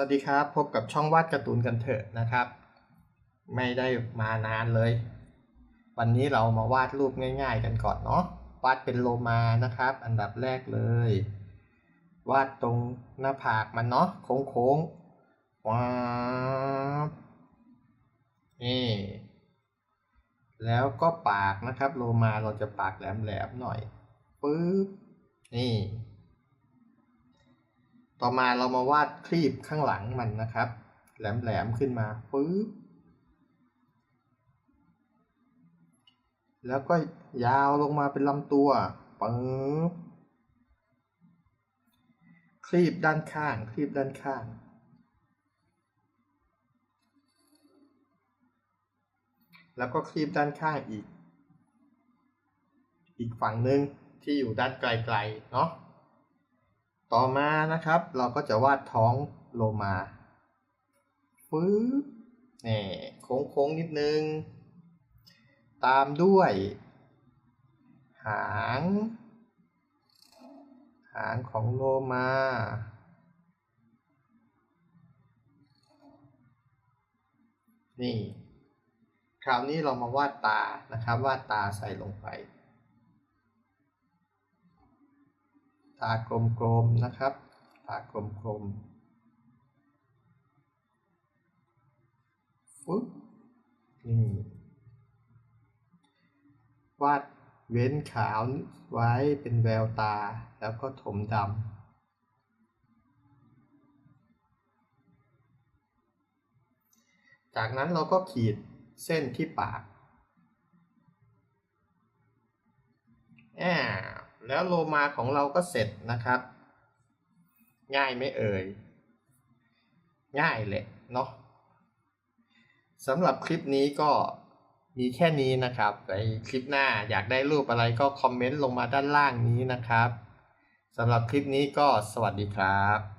วัสดีครับ พบกับช่องวาดการ์ตูนกันเถอะนะครับ ไม่ได้มานานเลย วันนี้เรามาวาดรูปง่าย ๆ กันก่อนเนาะวาดเป็นโลมานะครับ อันดับแรกเลย วาดตรงหน้าผากมันเนาะโค้งๆว้าบนี่แล้วก็ปากนะครับ โลมาเราจะปากแหลมๆหน่อยปึ๊บนี่ ต่อมาเรามาวาดคลีบข้างหลังมันนะครับ แหลมๆขึ้นมาปึ๊บแล้วก็ยาวลงมาเป็นลำตัวปึ๊บคลีบด้านข้างคลีบด้านข้าง แล้วก็คลีบด้านข้างอีก อีกฝั่งหนึ่งที่อยู่ด้านไกลๆเนาะ ต่อมานะครับ เราก็จะวาดท้องโลมาฟื้บนี่โค้งๆนิดนึง ตามด้วย หาง หางของโลมานี่ คราวนี้เรามาวาดตานะครับ วาดตาใส่ลงไป ตากลมๆนะครับ ตากลมๆฟึ๊บนี่วาดเว้นขาวไว้เป็นแววตาแล้วก็ถมดำจากนั้นเราก็ขีดเส้นที่ปากอ่า แล้วโลมาของเราก็เสร็จนะครับ ง่ายไหม่เอ่ย ง่ายแหละเนาะสำหรับคลิปนี้ก็มีแค่นี้นะครับในคลิปหน้าอยากได้รูปอะไรก็คอมเมนต์ลงมาด้านล่างนี้นะครับสำหรับคลิปนี้ก็สวัสดีครับ